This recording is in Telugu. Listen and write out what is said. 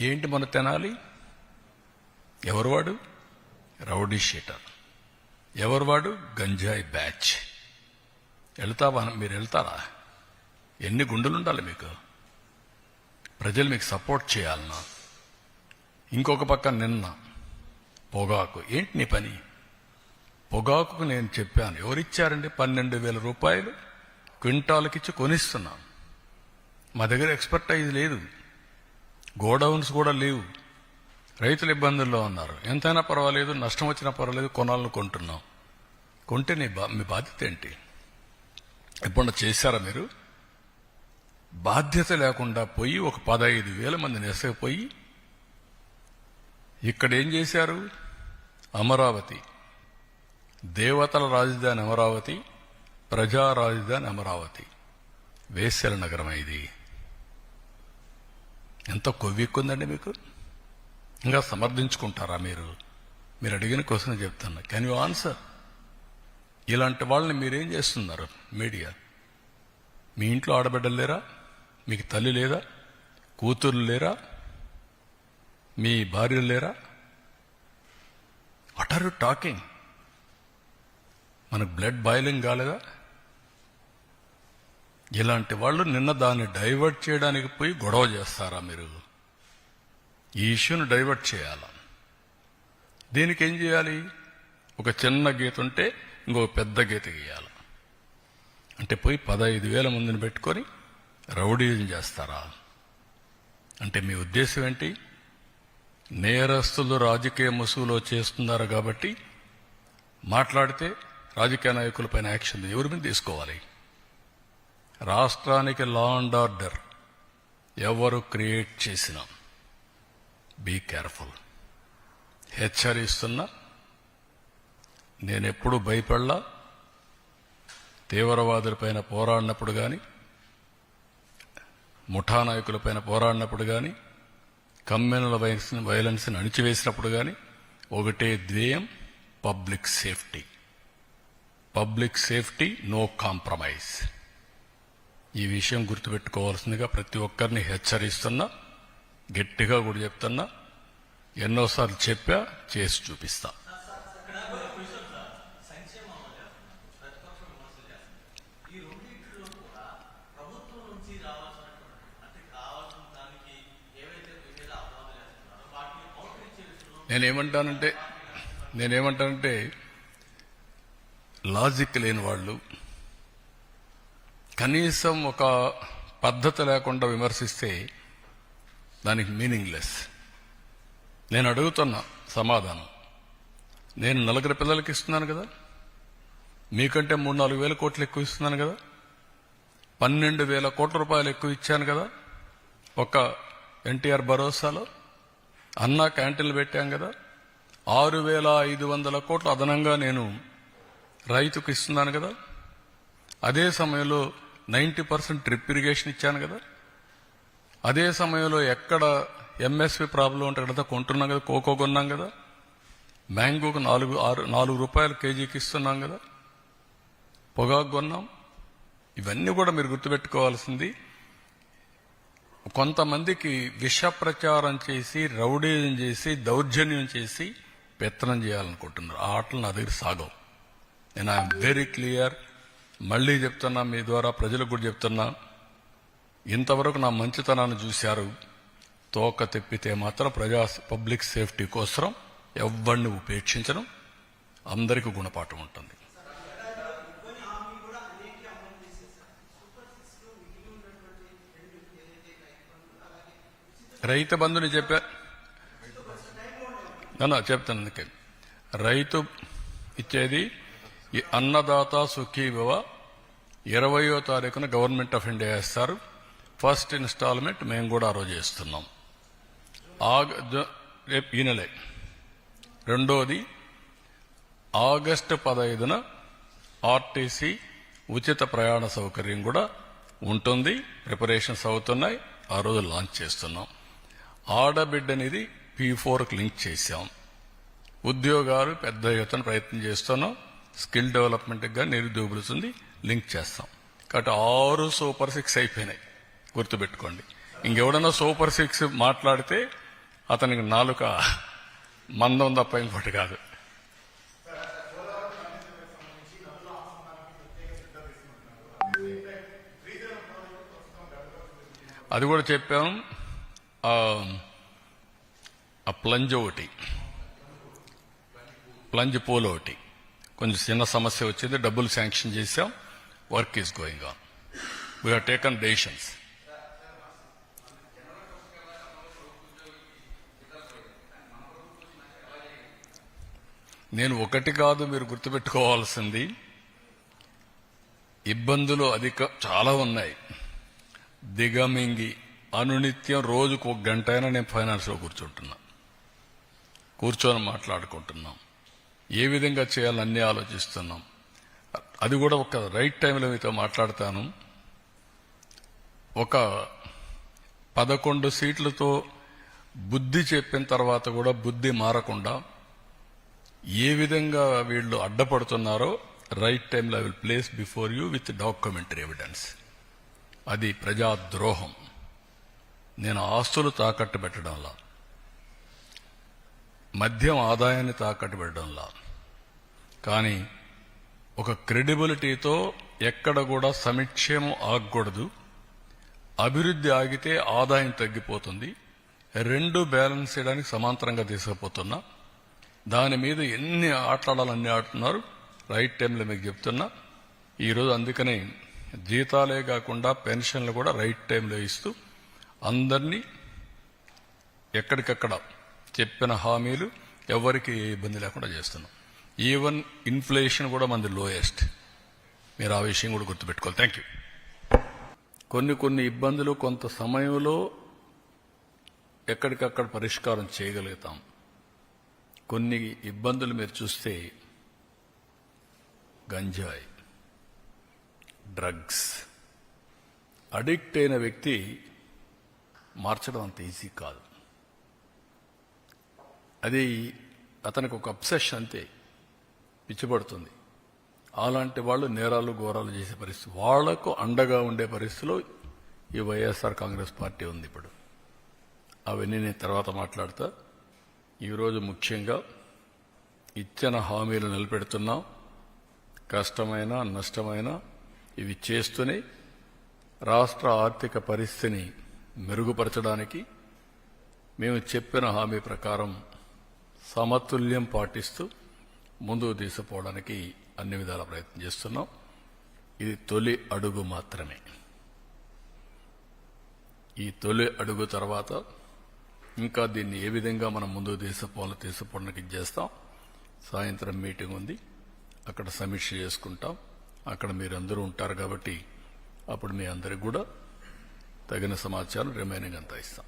ఏంటి మన తెనాలి? ఎవరువాడు రౌడీ షీటర్. ఎవరువాడు గంజాయి బ్యాచ్. వెళ్తావా మీరు వెళ్తారా? ఎన్ని గుండెలు ఉండాలి మీకు? ప్రజలు మీకు సపోర్ట్ చేయాలన్నా ఇంకొక పక్క నిన్న పొగాకు. ఏంటి నీ పని? పొగాకుకు నేను చెప్పాను. ఎవరిచ్చారండి? పన్నెండు వేల రూపాయలు క్వింటాలకిచ్చి కొనిస్తున్నాను మా దగ్గర ఎక్స్పర్టైజ్ లేదు. గోడౌన్స్ కూడా లేవు. రైతులు ఇబ్బందుల్లో ఉన్నారు. ఎంతైనా పర్వాలేదు నష్టం వచ్చినా పర్వాలేదు కొనాలను కొంటున్నాం. కొంటే నీ బా మీ బాధ్యత ఏంటి? ఎప్పుడన్నా చేశారా మీరు? బాధ్యత లేకుండా పోయి ఒక పదహైదు వేల మందిని ఎసకపోయి ఇక్కడ ఏం చేశారు? అమరావతి. దేవతల రాజధాని అమరావతి ప్రజా రాజధాని అమరావతి. వేశ్యల నగరం ఇది. ఎంత కొవ్వెక్కుందండి మీకు? ఇంకా సమర్థించుకుంటారా మీరు? మీరు అడిగిన క్వశ్చన్ చెప్తాను కెన్ యూ ఆన్సర్ ఇలాంటి వాళ్ళని మీరేం చేస్తున్నారు మీడియా? మీ ఇంట్లో ఆడబిడ్డలు లేరా? మీకు తల్లి లేదా? కూతురు లేరా? మీ భార్యలు లేరా? వాట్ ఆర్ యు టాకింగ్ మనకు బ్లడ్ బాయిలింగ్ కాలేదా? ఇలాంటి వాళ్ళు నిన్న దాన్ని డైవర్ట్ చేయడానికి పోయి గొడవ చేస్తారా మీరు? ఈ ఇష్యూని డైవర్ట్ చేయాలా? దీనికి ఏం చేయాలి? ఒక చిన్న గీత ఉంటే ఇంకో పెద్ద గీత గీయాలి. అంటే పోయి పదహైదు వేల మందిని పెట్టుకొని రౌడీజం చేస్తారా? అంటే మీ ఉద్దేశం ఏంటి? నేరస్తులు రాజకీయ ముసుగులో చేస్తున్నారు కాబట్టి మాట్లాడితే రాజకీయ నాయకులపైన యాక్షన్ ఎవరి మీద తీసుకోవాలి? రాష్ట్రానికి లా అండ్ ఆర్డర్ ఎవరు క్రియేట్ చేసినా. బీ కేర్ఫుల్ హెచ్చరిస్తున్నా. నేనెప్పుడు భయపడలా. తీవ్రవాదులపైన పోరాడినప్పుడు కానీ ముఠా నాయకులపైన పోరాడినప్పుడు కానీ కమ్యూనల్ వైలెన్స్ వైలెన్స్ని అణిచివేసినప్పుడు కానీ ఒకటే ధ్యేయం public safety public safety no compromise ఈ విషయం గుర్తుపెట్టుకోవాల్సిందిగా ప్రతి ఒక్కరిని హెచ్చరిస్తున్నా గట్టిగా కూడా చెప్తున్నా ఎన్నోసార్లు చెప్పా చేసి చూపిస్తా. నేనేమంటానంటే నేనేమంటానంటే లాజిక్ లేని వాళ్ళు కనీసం ఒక పద్ధతి లేకుండా విమర్శిస్తే దానికి మీనింగ్లెస్. నేను అడుగుతున్నా సమాధానం నేను నలుగురు పిల్లలకి ఇస్తున్నాను కదా మీకంటే మూడు నాలుగు వేల కోట్లు ఎక్కువ ఇస్తున్నాను కదా పన్నెండు వేల కోట్ల రూపాయలు ఎక్కువ ఇచ్చాను కదా ఒక ఎన్టీఆర్ భరోసాలో అన్నా క్యాంటీన్లు పెట్టాం కదా ఆరు వేల ఐదు వందల కోట్లు అదనంగా నేను రైతుకు ఇస్తున్నాను కదా అదే సమయంలో నైంటీ పర్సెంట్ డ్రిప్ ఇరిగేషన్ ఇచ్చాను కదా. అదే సమయంలో ఎక్కడ ఎంఎస్పి ప్రాబ్లం ఉంటే కదా కొంటున్నాం కదా కోకో కొన్నాం కదా. మ్యాంగోకు నాలుగు ఆరు నాలుగు రూపాయలు కేజీకి ఇస్తున్నాం కదా. పొగాకు కొన్నాం. ఇవన్నీ కూడా మీరు గుర్తుపెట్టుకోవాల్సింది. కొంతమందికి విష ప్రచారం చేసి రౌడీజం చేసి దౌర్జన్యం చేసి పెత్తనం చేయాలనుకుంటున్నారు. ఆ ఆటలు నా దగ్గర సాగవు. నేను ఐఎమ్ వెరీ క్లియర్ మళ్ళీ చెప్తున్నా మీ ద్వారా ప్రజలకు కూడా చెప్తున్నా ఇంతవరకు నా మంచితనాన్ని చూశారు. తోక తెప్పితే మాత్రం ప్రజా పబ్లిక్ సేఫ్టీ కోసం ఎవరిని ఉపేక్షించడం అందరికీ గుణపాఠం ఉంటుంది. రైతు బంధుని చెప్పా? చెప్తాను అందుకే. రైతు ఇచ్చేది ఈ అన్నదాత సుఖీభవ ఇరవయో తారీఖున గవర్నమెంట్ ఆఫ్ ఇండియా వేస్తారు. ఫస్ట్ ఇన్స్టాల్మెంట్ మేము కూడా ఆ రోజు ఇస్తున్నాం ఆగ జ- రేపు ఈ నెలే. రెండోది ఆగస్టు పదహైదున ఆర్టీసీ ఉచిత ప్రయాణ సౌకర్యం కూడా ఉంటుంది. ప్రిపరేషన్స్ అవుతున్నాయి. ఆ రోజు లాంచ్ చేస్తున్నాం. ఆడబిడ్డ అనేది పీ ఫోర్కి లింక్ చేశాం. ఉద్యోగాలు పెద్ద ఎత్తున ప్రయత్నం చేస్తున్నాం. స్కిల్ డెవలప్మెంట్కి కానీ నిరుద్యోగులుంది లింక్ చేస్తాం. కాబట్టి ఆరు సూపర్ సిక్స్ అయిపోయినాయి. గుర్తుపెట్టుకోండి. ఇంకెవడన్నా సూపర్ సిక్స్ మాట్లాడితే అతనికి నాలుక మందం తప్ప ఇంకోటి కాదు. అది కూడా చెప్పాం. ఆ, ప్లంజ్ ఒకటి. ప్లంజ్ పోల్ ఒకటి. కొంచెం చిన్న సమస్య వచ్చింది డబ్బులు శాంక్షన్ చేశాం work is going on we taken decisions నేను ఒకటి కాదు మీరు గుర్తుపెట్టుకోవాల్సింది. ఇబ్బందులు అధిక చాలా ఉన్నాయి. దిగమింగి అనునిత్యం రోజుకు ఒక గంట అయినా నేను ఫైనాన్స్లో కూర్చుంటున్నా. కూర్చొని మాట్లాడుకుంటున్నాం. ఏ విధంగా చేయాలని అన్నీ ఆలోచిస్తున్నాం. అది కూడా ఒక రైట్ టైంలో మీతో మాట్లాడతాను. ఒక పదకొండు సీట్లతో బుద్ధి చెప్పిన తర్వాత కూడా బుద్ధి మారకుండా ఏ విధంగా వీళ్ళు అడ్డపడుతున్నారో రైట్ టైంలో will place before you with documentary evidence. అది ప్రజాద్రోహం. నేను ఆస్తులు తాకట్టు పెట్టడంలా. మద్యం ఆదాయాన్ని తాకట్టు పెట్టడంలా కానీ ఒక క్రెడిబిలిటీతో ఎక్కడ కూడా సమిక్షేమం ఆగకూడదు. అభివృద్ధి ఆగితే ఆదాయం తగ్గిపోతుంది. రెండు బ్యాలెన్స్ చేయడానికి సమాంతరంగా తీసుకుపోతున్నా. దాని మీద ఎన్ని ఆటలాడాలన్నీ ఆడుతున్నారు? రైట్ టైంలో మీకు చెప్తున్నా. ఈరోజు అందుకనే జీతాలే కాకుండా పెన్షన్లు కూడా రైట్ టైంలో ఇస్తూ అందరినీ ఎక్కడికక్కడ చెప్పిన హామీలు ఎవరికి ఏ ఇబ్బంది లేకుండా చేస్తున్నాం. ఈవెన్ ఇన్ఫ్లేషన్ కూడా మనది లోయెస్ట్ మీరు ఆ విషయం కూడా గుర్తుపెట్టుకోవాలి. థ్యాంక్ యూ కొన్ని కొన్ని ఇబ్బందులు కొంత సమయంలో ఎక్కడికక్కడ పరిష్కారం చేయగలుగుతాం. కొన్ని ఇబ్బందులు మీరు చూస్తే గంజాయి డ్రగ్స్ అడిక్ట్ అయిన వ్యక్తి మార్చడం అంత ఈజీ కాదు. అది అతనికి ఒక అప్సెషన్ అంతే. పిచ్చిపడుతుంది. అలాంటి వాళ్ళు నేరాలు ఘోరాలు చేసే పరిస్థితి. వాళ్ళకు అండగా ఉండే పరిస్థితిలో ఈ వైఎస్ఆర్ కాంగ్రెస్ పార్టీ ఉంది ఇప్పుడు. అవన్నీ నేను తర్వాత మాట్లాడతా. ఈరోజు ముఖ్యంగా ఇచ్చిన హామీలు నిలబెడుతున్నాం. కష్టమైన నష్టమైన ఇవి చేస్తూనే రాష్ట్ర ఆర్థిక పరిస్థితిని మెరుగుపరచడానికి మేము చెప్పిన హామీ ప్రకారం సమతుల్యం పాటిస్తూ ముందుకు తీసుకుపోవడానికి అన్ని విధాల ప్రయత్నం చేస్తున్నాం. ఇది తొలి అడుగు మాత్రమే. ఈ తొలి అడుగు తర్వాత ఇంకా దీన్ని ఏ విధంగా మనం ముందుకు తీసుకుపోవాలో తీసుకుపోవడానికి చేస్తాం. సాయంత్రం మీటింగ్ ఉంది. అక్కడ సమీక్ష చేసుకుంటాం. అక్కడ మీరందరూ ఉంటారు కాబట్టి అప్పుడు మీ అందరికి కూడా తగిన సమాచారం రిమైనింగ్ అంతా ఇస్తాం.